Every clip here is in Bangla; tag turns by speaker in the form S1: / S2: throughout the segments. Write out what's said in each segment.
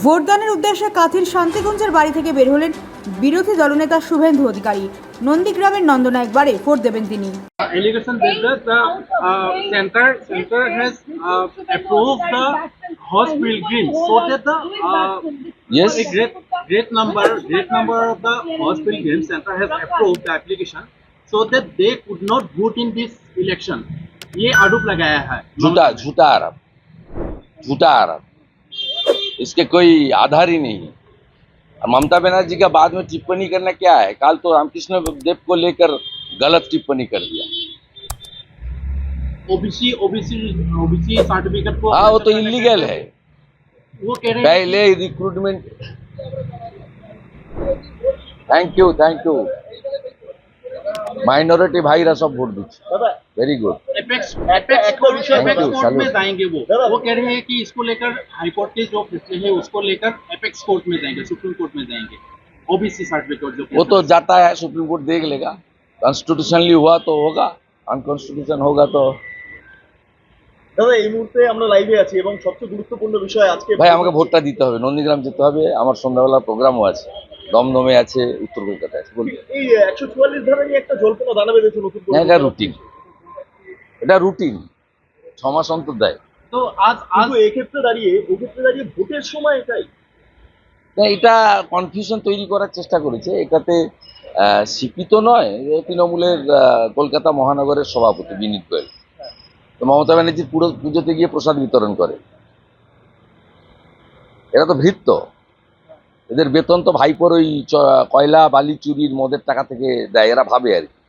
S1: ভোটদানের উদ্দেশ্যে কাথির শান্তিগঞ্জের বাড়ি থেকে বের হলেন বিরোধী দলনেতা শুভেন্দু অধিকারী নন্দীগ্রামের নন্দনায়ক বাড়ে ভোট দেবেন তিনি
S2: allegation that the, the uh, center center has uh, approved the horse pilgrims so that the uh,
S3: Yes.
S2: a great great number great number of the horse pilgrims center has approved the application so that they could not vote in this election ये आरोप लगाया है
S3: झूठा झूठा आरोप झूठा आरोप इसके कोई आधार ही नहीं है। ममता बनर्जी का बाद में टिप्पणी करना क्या है? काल तो रामकृष्ण देव को लेकर गलत टिप्पणी कर दिया। हाँ वो तो इलीगल है।
S2: वो कह रहे
S3: पहले recruitment thank you thank you minority भाई रहा सब वोट दीजिए very
S2: good Apex apex court
S3: Thank
S2: apex
S3: you,
S2: court में
S3: salute.
S2: जाएंगे वो वो कह रहे हैं कि इसको लेकर हाईकोर्ट के जो फैसले हैं उसको लेकर एपेक्स कोर्ट में जाएंगे सुप्रीम कोर्ट में जाएंगे ओबीसी सर्टिफिकेट जो
S3: वो तो जाता है सुप्रीम कोर्ट देख लेगा कॉन्स्टिट्यूशनली हुआ तो होगा अनकॉन्स्टिट्यूशन होगा तो
S4: দাদা এই মুহূর্তে আমরা লাইভে আছি এবং সবচেয়ে গুরুত্বপূর্ণ বিষয় আজকে
S3: ভাই আমাকে ভোটটা দিতে হবে নন্দীগ্রাম যেতে হবে আমার সন্ধ্যাবেলা প্রোগ্রামও আছে দমদমে আছে উত্তর কলকাতায় আছে বলুন
S4: এই একশো চুয়াল্লিশ ধারা নিয়ে একটা জল্পনা দানা বেঁধেছে নতুন করে।
S3: না এটা রুটিন এটা রুটিন ছ মাস অন্তর দেয়।
S2: তো আজ
S4: আজ এক্ষেত্রে দাঁড়িয়ে এক্ষেত্রে দাঁড়িয়ে ভোটের সময় এটাই।
S3: এটা কনফিউশন তৈরি করার চেষ্টা করেছে। এটাতে স্বীকৃত নয় তৃণমূলের কলকাতা মহানগরের সভাপতি বিনীত গোয়েল। তো মমতা ব্যানার্জির পুরো পুজোতে গিয়ে প্রসাদ বিতরণ করে। এরা তো ভৃত্য। এদের বেতন তো ভাইপোর ওই কয়লা বালি চুরির মদের টাকা থেকে দেয় এরা ভাবে আর কি।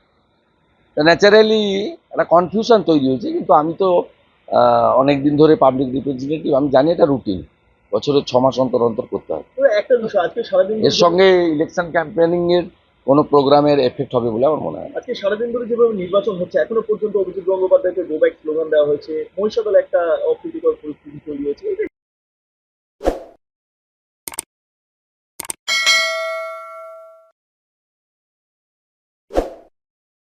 S3: ন্যাচারালি একটা কনফিউশন তৈরি হয়েছে কিন্তু আমি তো অনেক দিন ধরে পাবলিক রিপ্রেজেন্টেটিভ আমি জানি এটা রুটিন বছরের ছ মাস অন্তর অন্তর করতে হয়।
S4: তবে একটা বিষয় আজকে সারাদিন
S3: এর সঙ্গে ইলেকশন ক্যাম্পেনিং এর কোনো প্রোগ্রামের এফেক্ট হবে বলে আমার মনে হয়
S4: আজকে সারাদিন ধরে যেভাবে নির্বাচন হচ্ছে এখনও পর্যন্ত অভিজিৎ গঙ্গোপাধ্যায়কে গো ব্যাক স্লোগান দেওয়া হয়েছে। মহিষাদল একটা অপ্রীতিকর পরিস্থিতি তৈরি হয়েছে।